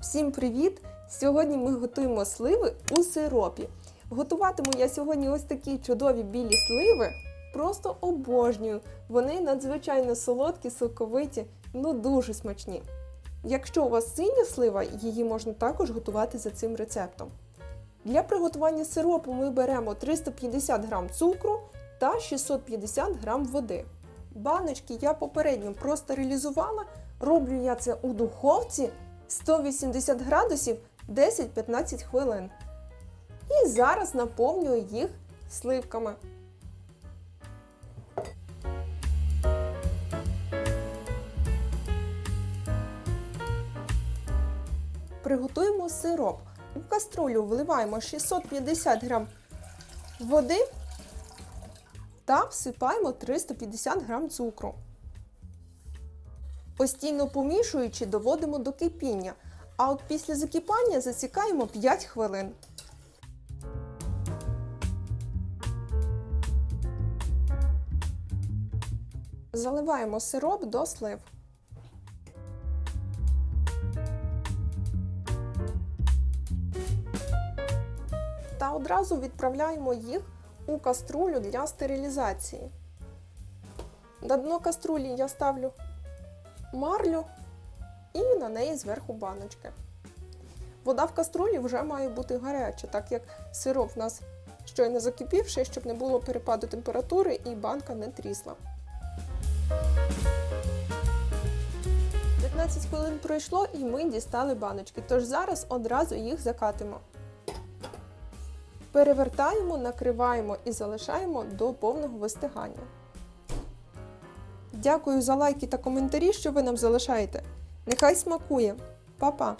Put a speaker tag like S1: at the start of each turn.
S1: Всім привіт! Сьогодні ми готуємо сливи у сиропі. Готуватиму я сьогодні ось такі чудові білі сливи. Просто обожнюю. Вони надзвичайно солодкі, соковиті, ну дуже смачні. Якщо у вас синя слива, її можна також готувати за цим рецептом. Для приготування сиропу ми беремо 350 г цукру та 650 г води. Баночки я попередньо простерилізувала. Роблю я це у духовці 180 градусів 10-15 хвилин. І зараз наповнюю їх сливками. Приготуємо сироп. У каструлю вливаємо 650 г води та всипаємо 350 г цукру. Постійно помішуючи, доводимо до кипіння, а от після закипання засікаємо 5 хвилин. Заливаємо сироп до слив. Та одразу відправляємо їх у каструлю для стерилізації. На дно каструлі я ставлю марлю і на неї зверху баночки. Вода в каструлі вже має бути гаряча, так як сироп в нас щойно закипівший, щоб не було перепаду температури і банка не трісла. 15 хвилин пройшло і ми дістали баночки, тож зараз одразу їх закатимо. Перевертаємо, накриваємо і залишаємо до повного вистигання. Дякую за лайки та коментарі, що ви нам залишаєте. Нехай смакує! Па-па!